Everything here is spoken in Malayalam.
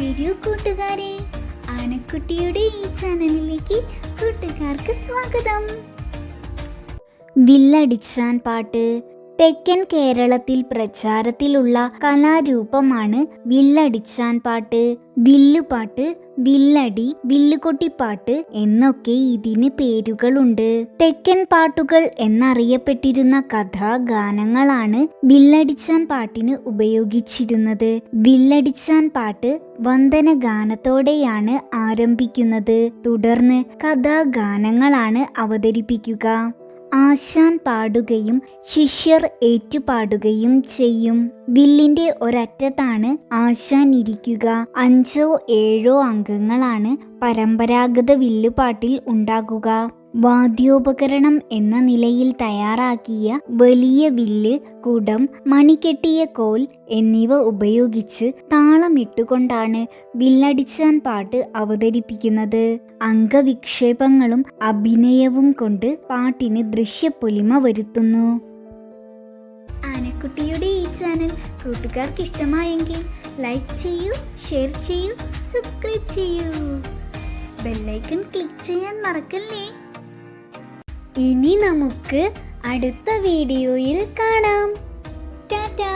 വരൂ കൂട്ടുകാരെ. ആനക്കുട്ടിയുടെ ഈ ചാനലിലേക്ക് കൂട്ടുകാർക്ക് സ്വാഗതം. വില്ലടിച്ചാൻ പാട്ട്. തെക്കൻ കേരളത്തിൽ പ്രചാരത്തിലുള്ള കലാരൂപമാണ് വില്ലടിച്ചാൻ പാട്ട് വില്ലുപാട്ട് വില്ലടി വില്ലുകൊട്ടിപ്പാട്ട് എന്നൊക്കെ ഇതിന് പേരുകളുണ്ട്. തെക്കൻ പാട്ടുകൾ എന്നറിയപ്പെട്ടിരുന്ന കഥാഗാനങ്ങളാണ് വില്ലടിച്ചാൻ പാട്ടിന് ഉപയോഗിച്ചിരുന്നത്. വില്ലടിച്ചാൻ പാട്ട് വന്ദന ഗാനത്തോടെയാണ് ആരംഭിക്കുന്നത്. തുടർന്ന് കഥാഗാനങ്ങളാണ് അവതരിപ്പിക്കുക. ആശാൻ പാടുകയും ശിഷ്യർ ഏറ്റുപാടുകയും ചെയ്യും. വില്ലിന്റെ ഒരറ്റത്താണ് ആശാൻ ഇരിക്കുക. അഞ്ചോ ഏഴോ അംഗങ്ങളാണ് പരമ്പരാഗത വില്ലുപാട്ടിൽ ഉണ്ടാകുക. വാദ്യോപകരണം എന്ന നിലയിൽ തയ്യാറാക്കിയ വലിയ വില്ല് കുടം മണികെട്ടിയ കോൽ എന്നിവ ഉപയോഗിച്ച് താളമിട്ടുകൊണ്ടാണ് വില്ലടിച്ചാൻ പാട്ട് അവതരിപ്പിക്കുന്നത്. അംഗവിക്ഷേപങ്ങളും അഭിനയവും കൊണ്ട് പാട്ടിന് ദൃശ്യപ്പൊലിമ വരുത്തുന്നു. ആനക്കുട്ടിയുടെ ഈ ചാനൽ കൂട്ടുകാർക്ക് ഇഷ്ടമായെങ്കിൽ ലൈക്ക് ചെയ്യൂ ഷെയർ ചെയ്യൂ സബ്സ്ക്രൈബ് ചെയ്യൂ. ബെല്ലൈക്കൺ ക്ലിക്ക് ചെയ്യാൻ മറക്കല്ലേ? ഇനി നമുക്ക് അടുത്ത വീഡിയോയിൽ കാണാം. ടാറ്റാ.